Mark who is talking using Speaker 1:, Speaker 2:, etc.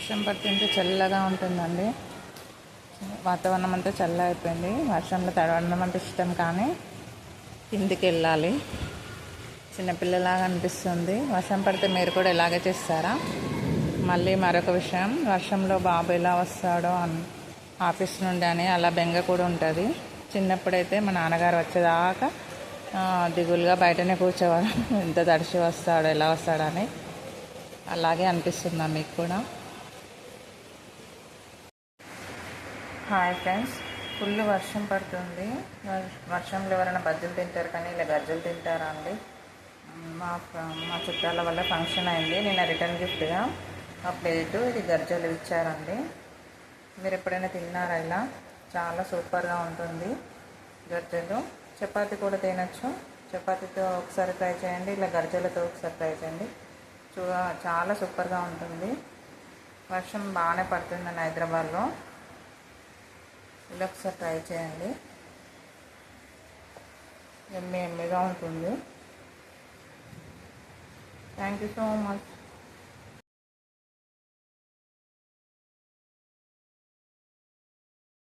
Speaker 1: వర్షం పడుతుంటే చల్లగా ఉంటుందండి. వాతావరణం అంతా చల్ల అయిపోయింది. వర్షంలో తడవడం అంటే ఇష్టం కానీ కిందికి వెళ్ళాలి. చిన్నపిల్లలాగా అనిపిస్తుంది. వర్షం పడితే మీరు కూడా ఇలాగే చేస్తారా? మళ్ళీ మరొక విషయం. వర్షంలో బాబు ఎలా వస్తాడో అన్ ఆఫీస్ నుండి అని అలా బెంగ కూడా ఉంటుంది. చిన్నప్పుడైతే మా నాన్నగారు వచ్చేదాకా దిగులుగా బయటనే కూర్చోవారు. ఎంత తడిసి వస్తాడో ఎలా వస్తాడని అలాగే అనిపిస్తుందా మీకు కూడా? హాయ్ ఫ్రెండ్స్ ఫుల్ వర్షం పడుతుంది. వర్షంలో ఎవరైనా బజ్జీలు తింటారు కానీ ఇలా గజ్జలు తింటారా అండి? మా మా చుట్టాల వల్ల ఫంక్షన్ అయింది. నిన్న రిటర్న్ గిఫ్ట్గా ఆ ప్లేటు ఇది గజ్జలు ఇచ్చారండి. మీరు ఎప్పుడైనా తిన్నారా ఇలా? చాలా సూపర్గా ఉంటుంది గజ్జలు. చపాతి కూడా తినచ్చు. చపాతీతో ఒకసారి ట్రై చేయండి. ఇలా గజ్జలతో ఒకసారి ట్రై చేయండి. చూ చాలా సూపర్గా ఉంటుంది. వర్షం బాగానే పడుతుందండి హైదరాబాద్లో. ఇలా ఒకసారి ట్రై చేయండి. ఎమ్మె ఎమ్మెగా ఉంటుంది. Thank you so much